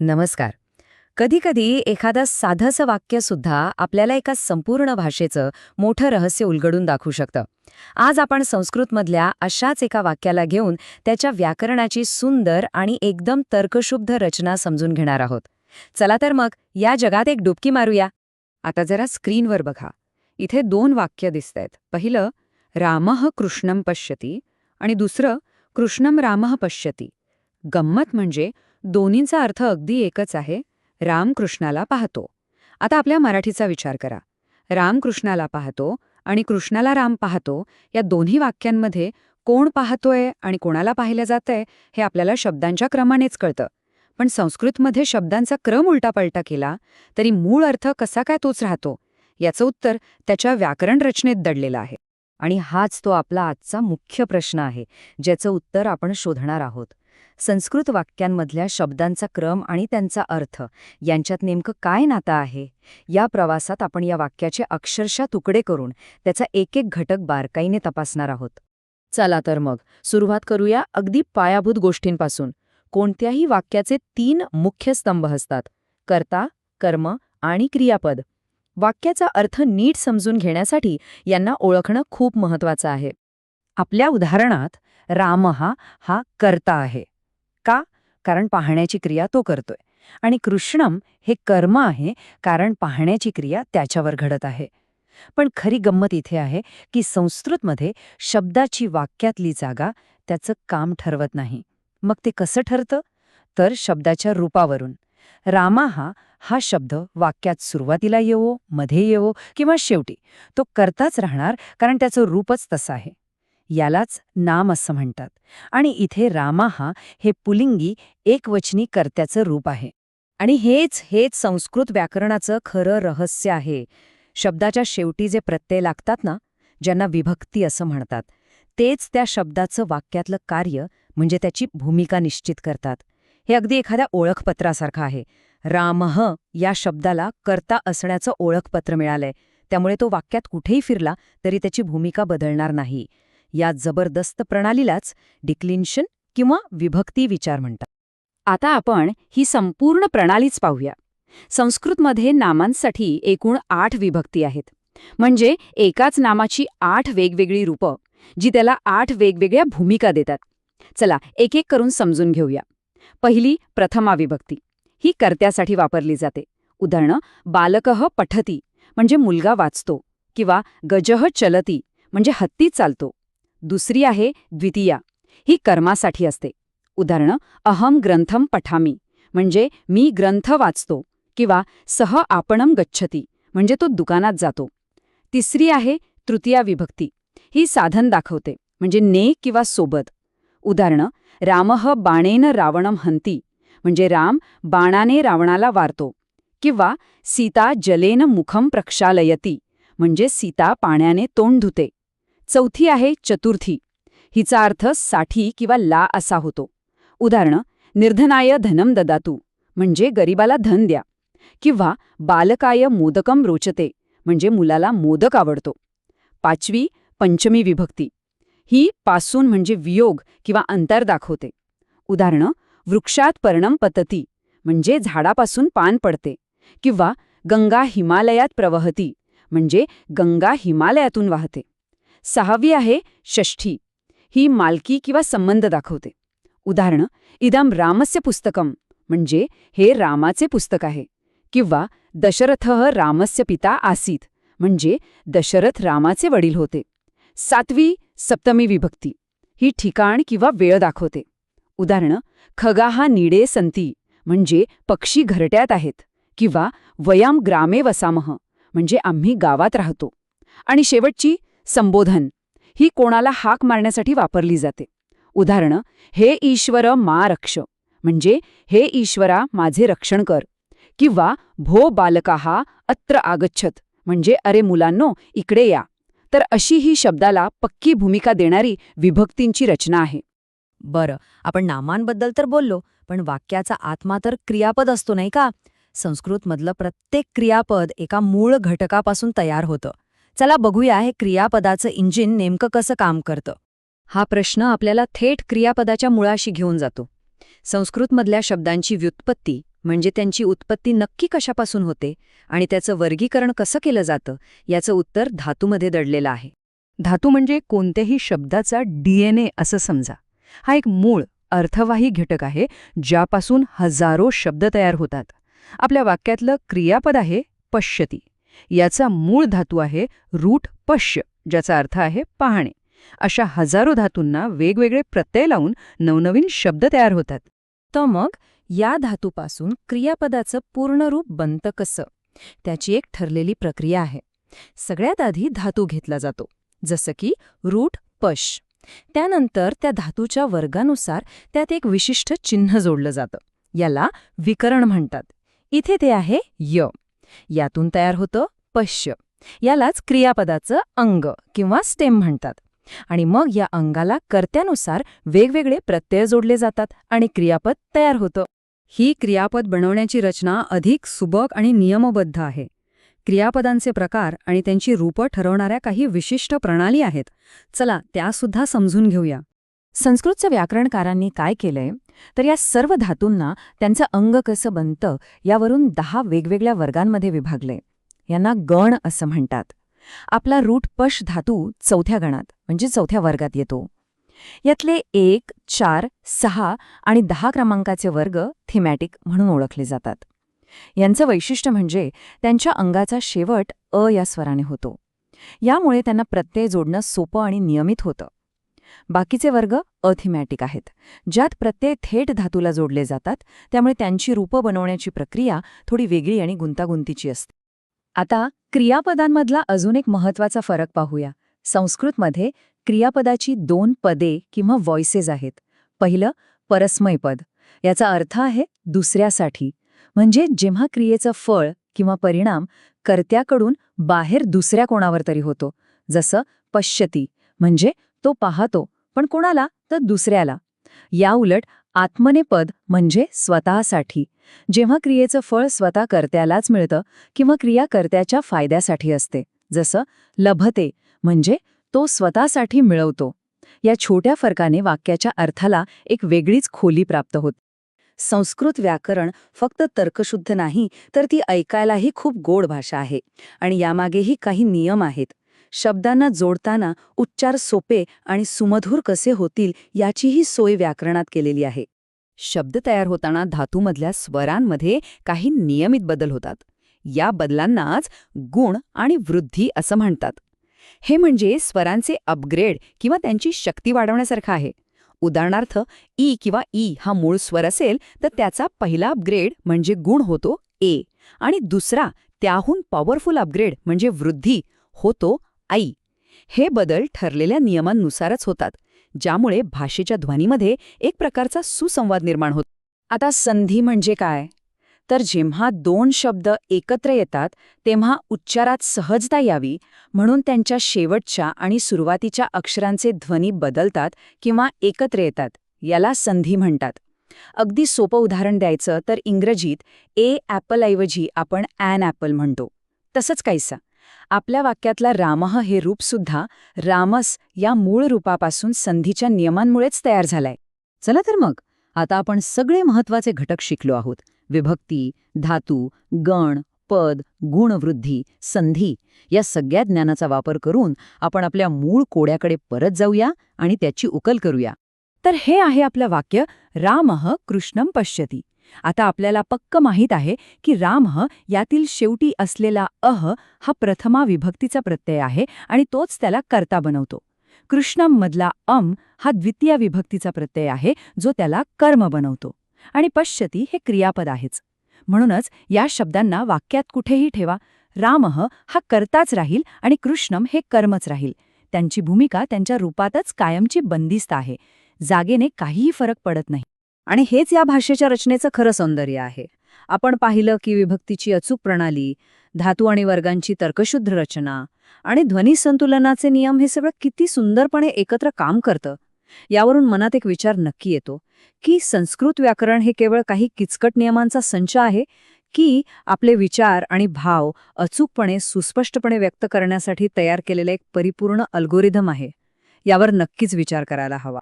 नमस्कार. कधीकधी एखादं साधंसं वाक्य सुद्धा आपल्याला एका संपूर्ण भाषेचं मोठं रहस्य उलगडून दाखवू शकतं. आज आपण संस्कृतमधल्या अशाच एका वाक्याला घेऊन त्याच्या व्याकरणाची सुंदर आणि एकदम तर्कशुद्ध रचना समजून घेणार आहोत. चला तर मग या जगात एक डुबकी मारूया. आता जरा स्क्रीनवर बघा. इथे दोन वाक्य दिसतायत. पहिलं रामः कृष्णम पश्यती आणि दुसरं कृष्णम रामः पश्यती. गंमत म्हणजे दोन्हींचा अर्थ अगदी एकच आहे. रामकृष्णाला पाहतो. आता आपल्या मराठीचा विचार करा. रामकृष्णाला पाहतो आणि कृष्णाला राम पाहतो या दोन्ही वाक्यांमध्ये कोण पाहतोय आणि कोणाला पाहिलं जातंय हे आपल्याला शब्दांच्या क्रमानेच कळतं. पण संस्कृतमध्ये शब्दांचा क्रम उलटापलटा केला तरी मूळ अर्थ कसा काय तोच राहतो? याचं उत्तर त्याच्या व्याकरण रचनेत दडलेलं आहे. आणि हाच तो आपला आजचा मुख्य प्रश्न आहे ज्याचं उत्तर आपण शोधणार आहोत. संस्कृत वाक्यांमधल्या शब्दांचा क्रम आणि त्यांचा अर्थ यांच्यात नेमकं काय नातं आहे? या प्रवासात आपण या वाक्याचे अक्षरशः तुकडे करून त्याचा एक एक घटक बारकाईने तपासणार आहोत. चला तर मग सुरुवात करूया अगदी पायाभूत गोष्टींपासून. कोणत्याही वाक्याचे तीन मुख्य स्तंभ असतात. कर्ता कर्म आणि क्रियापद. वाक्याचा अर्थ नीट समजून घेण्यासाठी यांना ओळखणं खूप महत्वाचं आहे. आपल्या उदाहरणात रामहा हा कर्ता आहे. का? कारण पाहण्याची क्रिया तो करतोय. आणि कृष्णम हे कर्म आहे कारण पाहण्याची क्रिया त्याच्यावर घडत आहे. पण खरी गंमत इथे आहे की संस्कृतमध्ये शब्दाची वाक्यातली जागा त्याचं काम ठरवत नाही. मग ते कसं ठरतं? तर शब्दाच्या रूपावरून. रामाहा हा शब्द वाक्यात सुरुवातीला येवो मध्ये येवो किंवा शेवटी. तो करताच राहणार कारण त्याचं रूपच तसं आहे. यालाच नाम असं म्हणतात. आणि इथे रामाहा हे पुलिंगी एकवचनी कर्त्याचं रूप आहे. आणि हेच हेच संस्कृत व्याकरणाचं खरं रहस्य आहे. शब्दाच्या शेवटी जे प्रत्यय लागतात ना ज्यांना विभक्ती असं म्हणतात तेच त्या शब्दाचं वाक्यातलं कार्य म्हणजे त्याची भूमिका निश्चित करतात. हे अगदी एखाद्या ओळखपत्रासारखं आहे. रामह या शब्दाला कर्ता असण्याचं ओळखपत्र मिळालंय. त्यामुळे तो वाक्यात कुठेही फिरला तरी त्याची भूमिका बदलणार नाही. या जबरदस्त प्रणालीलाच डिक्लिन्शन किंवा विभक्ती विचार म्हणतात. आता आपण ही संपूर्ण प्रणालीच पाहूया. संस्कृतमध्ये नामांसाठी एकूण आठ विभक्ती आहेत. म्हणजे एकाच नामाची आठ वेगवेगळी रूपं जी त्याला आठ वेगवेगळ्या भूमिका देतात. चला एक एक करून समजून घेऊया. पहिली प्रथमा विभक्ती. ही कर्त्यासाठी वापरली जाते. उदाहरणं बालकः पठती म्हणजे मुलगा वाचतो किंवा गजह चलती म्हणजे हत्ती चालतो. दुसरी आहे द्वितीया. ही कर्मासाठी असते. उदाहरणं अहम ग्रंथम पठामी. म्हणजे मी ग्रंथ वाचतो किंवा सह आपणम गच्छती. म्हणजे तो दुकानात जातो. तिसरी आहे तृतीया विभक्ती. ही साधन दाखवते. म्हणजे ने किंवा सोबत. उदाहरणं रामह बाणेन रावणम हंती म्हणजे राम बाणाने रावणाला वारतो. किंवा सीता जलेन मुखम प्रक्षालयती. म्हणजे सीता पाण्याने तोंड धुते. चौथी आहे चतुर्थी. हिचा अर्थसाठी किंवा ला असा होतो. उदाहरणं निर्धनाय धनम ददातू म्हणजे गरीबाला धन द्या. किंवा बालकाय मोदकम रोचते म्हणजे मुलाला मोदक आवडतो. पाचवी पंचमी विभक्ती. ही पासून म्हणजे वियोग किंवा अंतर दाखवते. उदाहरणं वृक्षात पर्णम पतती म्हणजे झाडापासून पान पडते. किंवा गंगा हिमालयात प्रवहती म्हणजे गंगा हिमालयातून वाहते. सहावी आहे षष्ठी. ही मालकी किंवा संबंध दाखवते. उदाहरण इदम रामस्य पुस्तकम म्हणजे हे रामाचे पुस्तक आहे. किंवा दशरथ रामस्य पिता आसीत म्हणजे दशरथ रामाचे वडील होते. सातवी सप्तमी विभक्ती. ही ठिकाण किंवा वेळ दाखवते. उदाहरण खगाहा निडे संती म्हणजे पक्षी घरट्यात आहेत किंवा वयाम ग्रामे वसामह म्हणजे आम्ही गावात राहतो. आणि शेवटची संबोधन. ही कोणाला हाक मारण्यासाठी वापरली जाते. उदाहरणं हे ईश्वर मा रक्ष. म्हणजे हे ईश्वरा माझे रक्षण कर. किंवा भो बालकाहा अत्र आगच्छत. म्हणजे अरे मुलांनो इकडे या. तर अशी ही शब्दाला पक्की भूमिका देणारी विभक्तींची रचना आहे. बरं आपण नामांबद्दल तर बोललो पण वाक्याचा आत्मा तर क्रियापद असतो नाही का? संस्कृतमधलं प्रत्येक क्रियापद एका मूळ घटकापासून तयार होतं. चला बघूया हे क्रियापदाचं इंजिन नेमकं कसं काम करतं. हा प्रश्न आपल्याला थेट क्रियापदाच्या मुळाशी घेऊन जातो. संस्कृतमधल्या शब्दांची व्युत्पत्ती म्हणजे त्यांची उत्पत्ती नक्की कशापासून होते आणि त्याचं वर्गीकरण कसं केलं जातं याचं उत्तर धातूमध्ये दडलेलं आहे. धातू म्हणजे कोणत्याही शब्दाचा डीएनए असं समजा. हा एक मूळ अर्थवाही घटक आहे ज्यापासून हजारो शब्द तयार होतात. आपल्या वाक्यातलं क्रियापद आहे पश्यती. याचा मूळ धातू आहे रूट पश्य ज्याचा अर्थ आहे पाहणे. अशा हजारो धातूंना वेगवेगळे प्रत्यय लावून नवनवीन शब्द तयार होतात. तर मग या धातूपासून क्रियापदाचं पूर्ण रूप बनतं कसं? त्याची एक ठरलेली प्रक्रिया आहे. सगळ्यात आधी धातू घेतला जातो जसं की रूट पश त्यानंतर त्या धातूच्या वर्गानुसार त्यात एक विशिष्ट चिन्ह जोडलं जातं. याला विकरण म्हणतात. इथे ते आहे य. यातून तयार होतं पश्य. यालाच क्रियापदाचं अंग किंवा स्टेम म्हणतात. आणि मग या अंगाला कर्त्यानुसार वेगवेगळे प्रत्यय जोडले जातात आणि क्रियापद तयार होतं. ही क्रियापद बनवण्याची रचना अधिक सुबक आणि नियमबद्ध आहे. क्रियापदांचे प्रकार आणि त्यांची रूपं ठरवणाऱ्या काही विशिष्ट प्रणाली आहेत. चला त्यासुद्धा समजून घेऊया. संस्कृतच्या व्याकरणकारांनी काय केलंय? तर या सर्व धातूंना त्यांचं अंग कसं बनतं यावरून दहा वेगवेगळ्या वर्गांमध्ये विभागले. यांना गण असं म्हणतात. आपला रूट पश धातू चौथ्या गणात म्हणजे चौथ्या वर्गात येतो. यातले एक चार सहा आणि दहा क्रमांकाचे वर्ग थीमॅटिक म्हणून ओळखले जातात. यांचं वैशिष्ट्य म्हणजे त्यांच्या अंगाचा शेवट अ या स्वराने होतो. यामुळे त्यांना प्रत्यय जोडणं सोपं आणि नियमित होतं. बाकीचे वर्ग अथिमॅटिक आहेत. ज्यात प्रत्यय थेट धातूला जोडले जातात त्यामुळे त्यांची रूपं बनवण्याची प्रक्रिया थोडी वेगळी आणि गुंतागुंतीची असते. आता क्रियापदांमधला अजून एक महत्त्वाचा फरक पाहूया. संस्कृतमध्ये क्रियापदाची दोन पदे किंवा व्हॉइसेस आहेत. पहिलं परस्मयपद. याचा अर्थ आहे दुसऱ्यासाठी. म्हणजे जेव्हा क्रियेचं फळ किंवा परिणाम कर्त्याकडून बाहेर दुसऱ्या कोणावर तरी होतो जसं पश्यती म्हणजे तो पाहतो पण कोणाला? तर दुसऱ्याला. याउलट आत्मनेपद म्हणजे स्वतःसाठी. जेव्हा क्रियेचं फळ स्वतः कर्त्यालाच मिळतं किंवा क्रिया कर्त्याच्या फायद्यासाठी असते जसं लभते म्हणजे तो स्वतःसाठी मिळवतो. या छोट्या फरकाने वाक्याच्या अर्थाला एक वेगळीच खोली प्राप्त होत. संस्कृत व्याकरण फक्त तर्कशुद्ध नाही तर ती ऐकायलाही खूप गोड भाषा आहे आणि यामागेही काही नियम आहेत. शब्दांना जोडताना उच्चार सोपे आणि सुमधूर कसे होतील याचीही सोय व्याकरणात केलेली आहे. शब्द तयार होताना धातूमधल्या स्वरांमध्ये काही नियमित बदल होतात. या बदलांनाच गुण आणि वृद्धी असं म्हणतात. हे म्हणजे स्वरांचे अपग्रेड किंवा त्यांची शक्ती वाढवण्यासारखं आहे. उदाहरणार्थ ई किंवा ई हा मूळ स्वर असेल तर त्याचा पहिला अपग्रेड म्हणजे गुण होतो ए आणि दुसरा त्याहून पॉवरफुल अपग्रेड म्हणजे वृद्धी होतो आई. हे बदल ठरलेल्या नियमांनुसारच होतात ज्यामुळे भाषेच्या ध्वनीमध्ये एक प्रकारचा सुसंवाद निर्माण होतो. आता संधी म्हणजे काय? तर जेव्हा दोन शब्द एकत्र येतात तेव्हा उच्चारात सहजता यावी म्हणून त्यांच्या शेवटच्या आणि सुरुवातीच्या अक्षरांचे ध्वनी बदलतात किंवा एकत्र येतात याला संधी म्हणतात. अगदी सोपं उदाहरण द्यायचं तर इंग्रजीत ए ॲपलऐवजी आपण ॲन ॲपल म्हणतो. तसंच काहीसा. आपल्या वाक्यातला रामः हे रूपसुद्धा रामस या मूळ रूपापासून संधीच्या नियमांमुळेच तयार झालाय. चला तर मग आता आपण सगळे महत्त्वाचे घटक शिकलो आहोत. विभक्ती धातू गण पद गुणवृद्धी संधी या सगळ्या ज्ञानाचा वापर करून आपण आपल्या मूळ कोड्याकडे परत जाऊया आणि त्याची उकल करूया. तर हे आहे आपलं वाक्य रामः कृष्णम पश्यती. आता आपल्याला पक्क माहीत आहे की रामः यातील शेवटी असलेला अह हा प्रथमा विभक्तीचा प्रत्यय आहे आणि तोच त्याला कर्ता बनवतो. कृष्णमधला अम हा द्वितीय विभक्तीचा प्रत्यय आहे जो त्याला कर्म बनवतो. आणि पश्यती हे क्रियापद आहेच. म्हणूनच या शब्दांना वाक्यात कुठेही ठेवा. रामः हा कर्ताच राहील आणि कृष्णम हे कर्मच राहील. त्यांची भूमिका त्यांच्या रूपातच कायमची बंदिस्त आहे. जागेने काहीही फरक पडत नाही. आणि हेच या भाषेच्या रचनेचं खरं सौंदर्य आहे. आपण पाहिलं की विभक्तीची अचूक प्रणाली धातू आणि वर्गांची तर्कशुद्ध रचना आणि ध्वनी संतुलनाचे नियम हे सगळं किती सुंदरपणे एकत्र काम करतं यावरून मनात एक विचार नक्की येतो की संस्कृत व्याकरण हे केवळ काही किचकट नियमांचा संच आहे की आपले विचार आणि भाव अचूकपणे सुस्पष्टपणे व्यक्त करण्यासाठी तयार केलेलं एक परिपूर्ण अल्गोरिदम आहे यावर नक्कीच विचार करायला हवा.